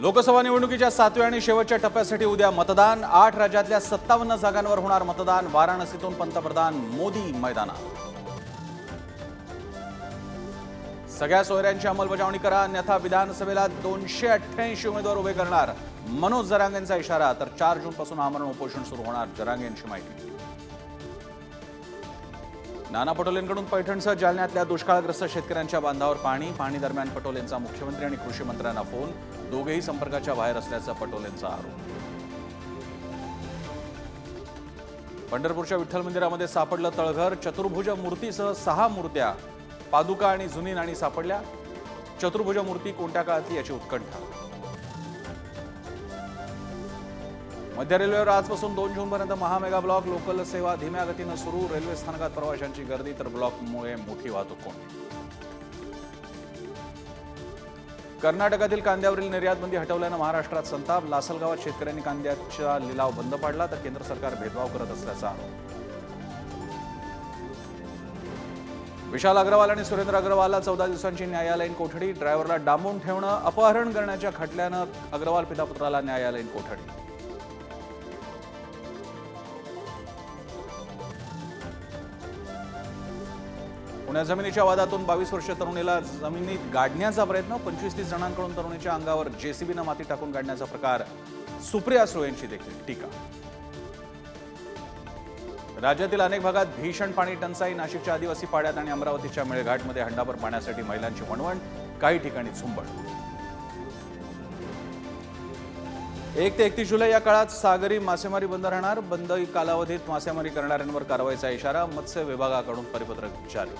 लोकसभा निवडणुकीच्या सातव्या आणि शेवटच्या टप्प्यासाठी उद्या मतदान. आठ राज्यातल्या सत्तावन्न जागांवर होणार मतदान. वाराणसीतून पंतप्रधान मोदी मैदानात. सगळ्या सोयऱ्यांची अंमलबजावणी करा. अन्यथा विधानसभेला दोनशे अठ्ठ्याऐंशी उमेदवार उभे करणार. मनोज जरांगेंचा इशारा. तर चार जून पासून आमरण उपोषण सुरू होणार. जरांगेंची माहिती. नाना पटोलेंकडून पैठणसह जालन्यातल्या दुष्काळग्रस्त शेतकऱ्यांच्या बांधावर पाणी पाणी दरम्यान पटोलेंचा मुख्यमंत्री आणि कृषी मंत्र्यांना फोन दोघेही संपर्काच्या बाहेर असल्याचा पटोलेंचा आरोप. पंढरपूरच्या विठ्ठल मंदिरामध्ये सापडलं तळघर चतुर्भुज मूर्तीसह सहा मूर्त्या पादुका आणि जुनी नाणी सापडल्या. चतुर्भुज मूर्ती कोणत्या काळातली याची उत्कंठा? मध्य रेल्वेवर आजपासून दोन जूनपर्यंत महामेगा ब्लॉक लोकल सेवा धीम्या गतीनं सुरू. रेल्वे स्थानकात प्रवाशांची गर्दी तर ब्लॉकमुळे मोठी वाहतूक कोंडी. कर्नाटकातील कांद्यावरील निर्यात बंदी हटवल्यानं महाराष्ट्रात संताप. लासलगावात शेतकऱ्यांनी कांद्याचा लिलाव बंद पाडला तर केंद्र सरकार भेदभाव करत असल्याचा आरोप. विशाल अग्रवाल आणि सुरेंद्र अग्रवालला चौदा दिवसांची न्यायालयीन कोठडी. ड्रायव्हरला डांबून ठेवणं अपहरण करण्याच्या खटल्यानं अग्रवाल पितापुत्राला न्यायालयीन कोठडी. पुण्या जमिनीच्या वादातून बावीस वर्षीय तरुणीला जमिनीत गाडण्याचा प्रयत्न पंचवीस तीस जणांकडून तरुणीच्या अंगावर जेसीबीनं माती टाकून काढण्याचा प्रकार सुप्रिया सुळे यांची देखील टीका. राज्यातील अनेक भागात भीषण पाणी टंचाई नाशिकच्या आदिवासी पाड्यात आणि अमरावतीच्या मेळघाटमध्ये हंडाभर पाण्यासाठी महिलांची वणवण काही ठिकाणी झुंबड. एक ते एकतीस जुलै या काळात सागरी मासेमारी बंद राहणार. बंद कालावधीत मासेमारी करणाऱ्यांवर कारवाईचा इशारा मत्स्य विभागाकडून परिपत्रक जारी.